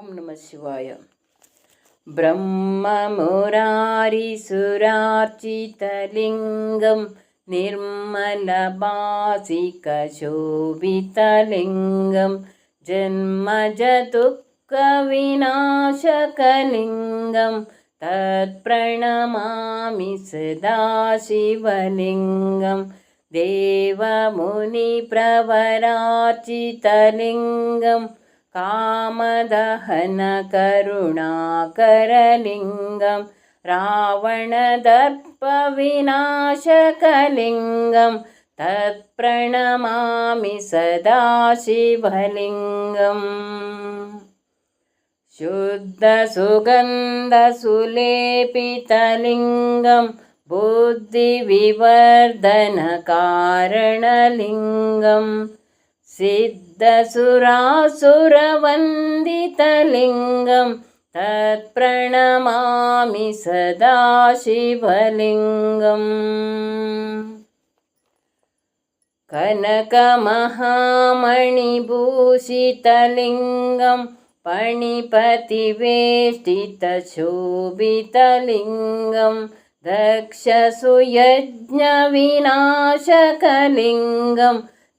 ॐ नमः शिवाय। ब्रह्ममुरारिसुरार्चितलिङ्गं निर्मलभासिकशोभितलिङ्गं जन्मजदुःखविनाशकलिङ्गं तत्प्रणमामि सदाशिवलिङ्गं देवमुनिप्रवरार्चितलिङ्गम् कामदहनकरुणाकरलिङ्गं रावणदर्पविनाशकलिङ्गं तत्प्रणमामि सदाशिवलिङ्गम्। शुद्धसुगन्धसुलेपितलिङ्गं बुद्धिविवर्धनकारणलिङ्गं सिद्धसुरासुरवन्दितलिङ्गं तत्प्रणमामि सदाशिवलिङ्गम्। कनकमहामणिभूषितलिङ्गं पणिपतिवेष्टितशोभितलिङ्गं दक्षसुयज्ञविनाशकलिङ्गं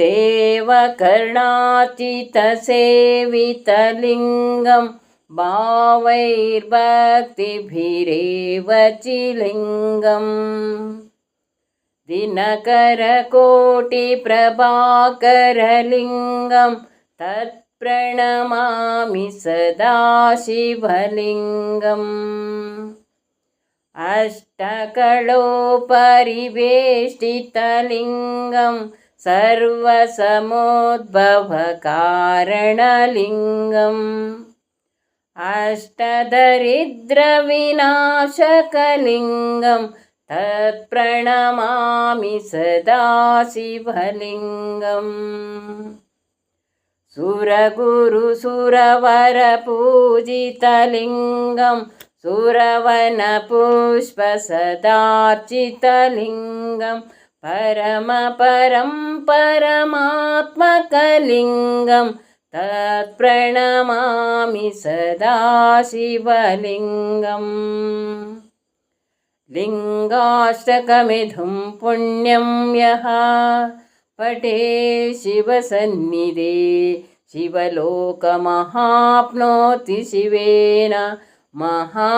देवकर्णाचितसेवितलिङ्गं भावैर्भक्तिभिरेव चिलिङ्गम्। दिनकरकोटिप्रभाकरलिङ्गं तत्प्रणमामि सदाशिवलिङ्गम् अष्टकलोपरिवेष्टितलिङ्गं सर्वसमोद्भवकारणलिङ्गम् अष्टदरिद्रविनाशकलिङ्गं तत्प्रणमामि सदाशिवलिङ्गम् सुरगुरुसुरवरपूजितलिङ्गं सुरवनपुष्पसदार्चितलिङ्गं परमपरं परमात्मकलिङ्गं तत्प्रणमामि सदाशिवलिङ्गम्। लिङ्गाष्टकमिधुं पुण्यं यः पटे शिवसन्निधे शिवलोकमहाप्नोति शिवेन महामोदते